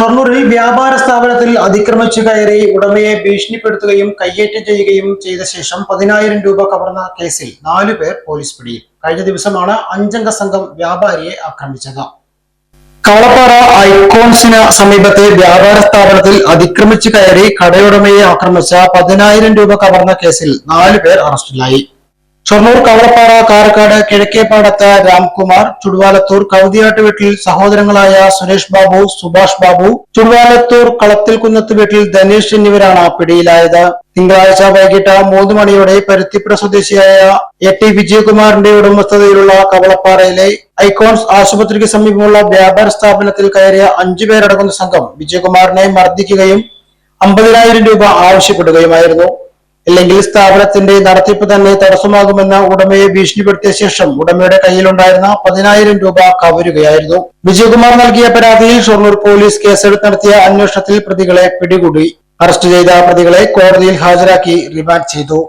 ഷൊർണൂരിൽ വ്യാപാര സ്ഥാപനത്തിൽ അതിക്രമിച്ചു കയറി ഉടമയെ ഭീഷണിപ്പെടുത്തുകയും കയ്യേറ്റം ചെയ്യുകയും ചെയ്ത ശേഷം പതിനായിരം രൂപ കവർന്ന കേസിൽ നാലു പേർ പോലീസ് പിടിയിൽ. കഴിഞ്ഞ ദിവസമാണ് അഞ്ചംഗ സംഘം വ്യാപാരിയെ ആക്രമിച്ചത്. കവളപ്പാറ ഐക്കോൺസിന് സമീപത്തെ വ്യാപാര സ്ഥാപനത്തിൽ അതിക്രമിച്ചു കയറി കടയുടമയെ ആക്രമിച്ച പതിനായിരം രൂപ കവർന്ന കേസിൽ നാലു പേർ അറസ്റ്റിലായി. ഷൊർണൂർ കവളപ്പാറ കാരക്കാട് കിഴക്കേപ്പാടത്ത് രാംകുമാർ ചുടുവാലത്തൂർ കൗതിയാട്ട് വീട്ടിൽ സഹോദരങ്ങളായ സുരേഷ് ബാബു സുഭാഷ് ബാബു ചുടുവാലത്തൂർ കളത്തിൽ കുന്നത്ത് വീട്ടിൽ ധനേഷ് എന്നിവരാണ് പിടിയിലായത്. തിങ്കളാഴ്ച വൈകിട്ട് മൂന്ന് മണിയോടെ പരുത്തിപ്പുഴ സ്വദേശിയായ എ ടി വിജയകുമാറിന്റെ ഉടമസ്ഥതയിലുള്ള കവളപ്പാറയിലെ ഐക്കോൺസ് ആശുപത്രിക്ക് സമീപമുള്ള വ്യാപാര സ്ഥാപനത്തിൽ കയറിയ അഞ്ചു പേരടങ്ങുന്ന സംഘം വിജയകുമാറിനെ മർദ്ദിക്കുകയും അമ്പതിനായിരം രൂപ ആവശ്യപ്പെടുകയുമായിരുന്നു. ഇല്ലെങ്കിൽ സ്ഥാപനത്തിന്റെ നടത്തിപ്പ് തന്നെ തടസ്സമാകുമെന്ന ഉടമയെ ഭീഷണിപ്പെടുത്തിയ ശേഷം ഉടമയുടെ കയ്യിലുണ്ടായിരുന്ന പതിനായിരം രൂപ കവരുകയായിരുന്നു. വിജയകുമാർ നൽകിയ പരാതിയിൽ ഷൊർണൂർ പോലീസ് കേസെടുത്ത് നടത്തിയ അന്വേഷണത്തിൽ പ്രതികളെ പിടികൂടി. അറസ്റ്റ് ചെയ്ത പ്രതികളെ കോടതിയിൽ ഹാജരാക്കി റിമാൻഡ് ചെയ്തു.